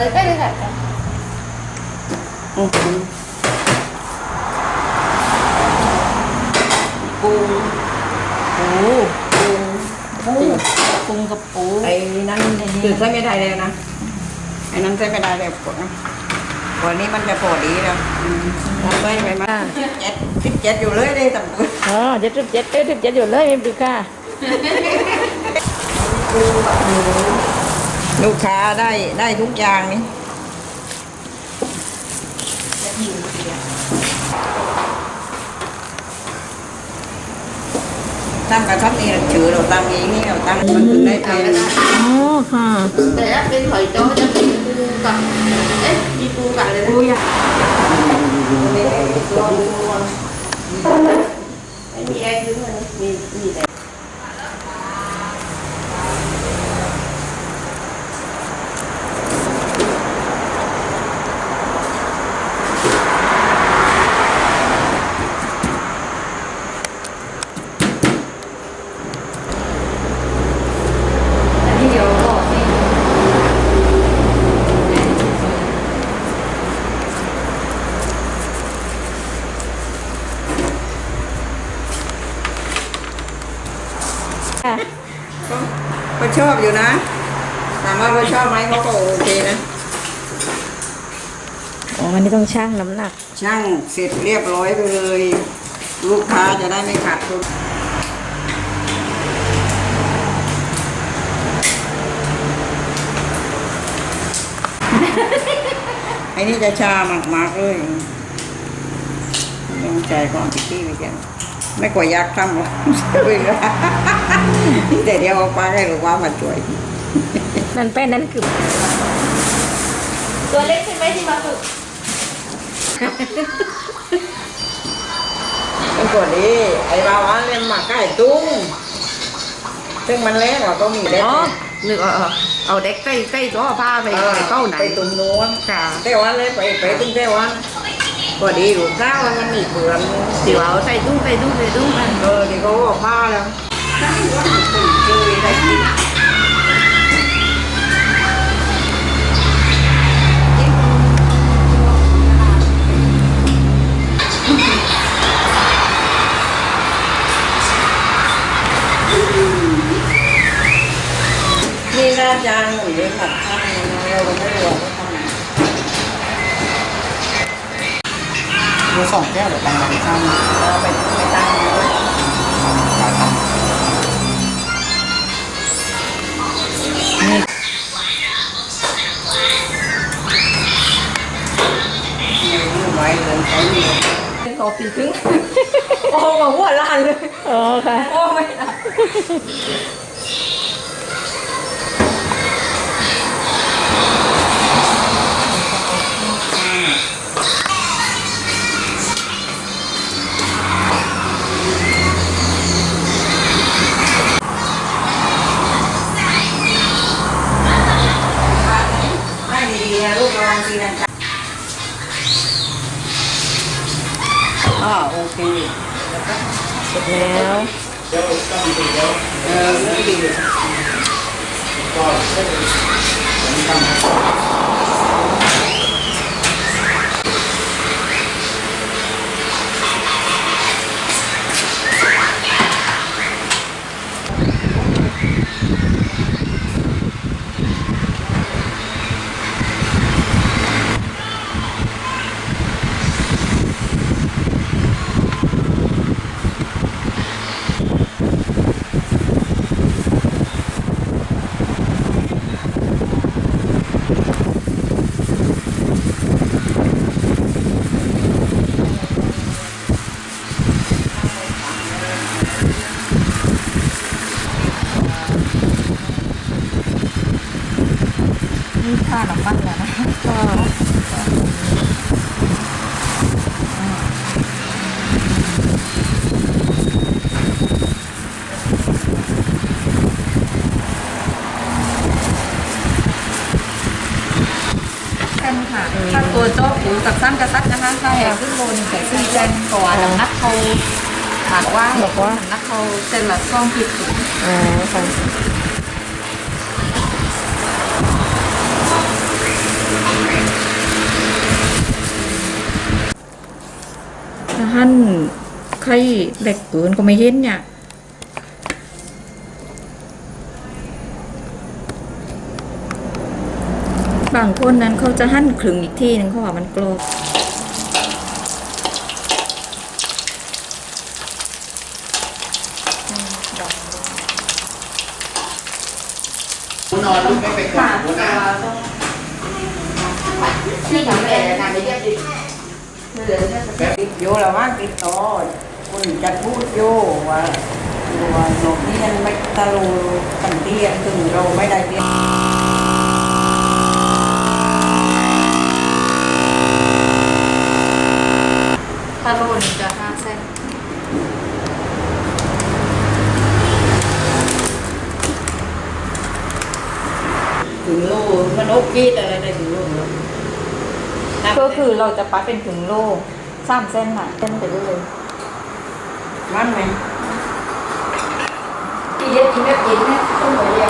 เลยค่ะเอาเลยได้เลยค่ะอื้อหือปูปูปูปรุงกับปูไอ้นั้นคือใช้ไม่ได้เลยนะ ไอ้นั้นใช้ไม่ได้เลยปวดนะวันนี้มันจะปวดดีแล้วทำได้ไหมมั้ยเจ็ดสิบเจ็ดอยู่เลยได้ตำรวจอ๋อเจ็ดสิบเจ็ดเจ็ดสิบเจ็ดอยู่เลยม่ดูค่ะปูปู ลูกค้าได้ได้ทุกอย่างนี่ตั้งกระทับนี่ถือเราตั้งเองนี่เราตั้งมันถึงได้เป็นอ๋อค่ะ แต่ถ้าเป็นหอยจ้อจะเป็นปูกับเอ๊ะมีปูกับอะไรนะปูยาตัวตัวไม่มีแอร์ด้วยนะมีมีแต่ ค่ะก็ชอบอยู่นะถามว่าเขาชอบไหมเขาก็โอเคนะอ๋ออันนี้ต้องชั่งน้ำหนัก ช่างเสร็จเรียบร้อยไปเลย ลูกค้าจะได้ไม่ขาดทุนไอ้นี่จะชามากๆเลยต้องใจก่อนพี่กี้ไปกัน ไม่กว่ายักษ์ทำหรอกช่วยเหลือแต่เดี๋ยวเอาปลาให้หรือว่ามาช่วยนั่นแป้นนั่นคือ ตัวเล็กใช่ไหมที่มาฝึกเป็นกว่านี้ไอ้บาวานเรียนหมากไก่ตุ้งซึ่งมันแรกกว่าก็มีได้ อ๋อนึกเออเอาเด็กใกล้ใกล้จ้อผ้าไปไปเป้าไหน ไปตุ้มนู้นค่ะแต่วันเลยไปไปตุ้งแต่วัน พอดีหลูกข้าวมันมีเปลือนเดี๋ยวเอาใส่ตุ้งใส่ตุ้งใส่ตุ้งกันเออเดี๋ยวเขาบอกผ้าแล้วคือได้กินนี่น่าจะหนุ่มเลี้ยงหมัดข้างนะเราไม่รู้ ว่าเขาทำไงดูสองแก้วเดี๋ยวตังค์ไปข้างเราไปไปตั้งเลยไว้เลยใช้เงินเป็นต่อปีครึ่งโอ้มาหัวล้านเลย อ๋อค่ะ โอ้ไม่ เสร็จแล้วเออ นี่ค่าหนังบ้านแล้วนะก็กันค่ะถ้าตัวโจ๊กหมูกับสั้นกระซัดนะคะถ้าแหกขึ้นบนใส่ขึ้นแจนก่อนน้ำหนักเขาถามว่าบอกว่าน้ำหนักเขาเซนละซ่องผิดถึงอ๋อค่ะ หั่นไข่เล็กเกินก็ไม่เห็นเนี่ยบางคนนั้นเขาจะหั่นครึ่งอีกทีหนึงเขาว่ามันกรอบกูนอนลูกไม่ไปก่อนกูนะที่ทำอะไรนะไม่ได้ดิ ติดอยู่แล้วว่าติดต่อคุณจะพูดอยู่ว่าว่าหนกนี่ยังไม่ตะลุกันเรียนถึงเราไม่ได้เรียนถ้าโลนึงจะห้าเส้นถึงโลมันโอเคอะไรได้ถึงโลแล้ว ก็คือเราจะปัดเป็นถึงโลสามเส้นค่ะเส้นไปเรื่อยมันไหมที่เย็นกินแบบกินเนี่ยต้องมาเรียน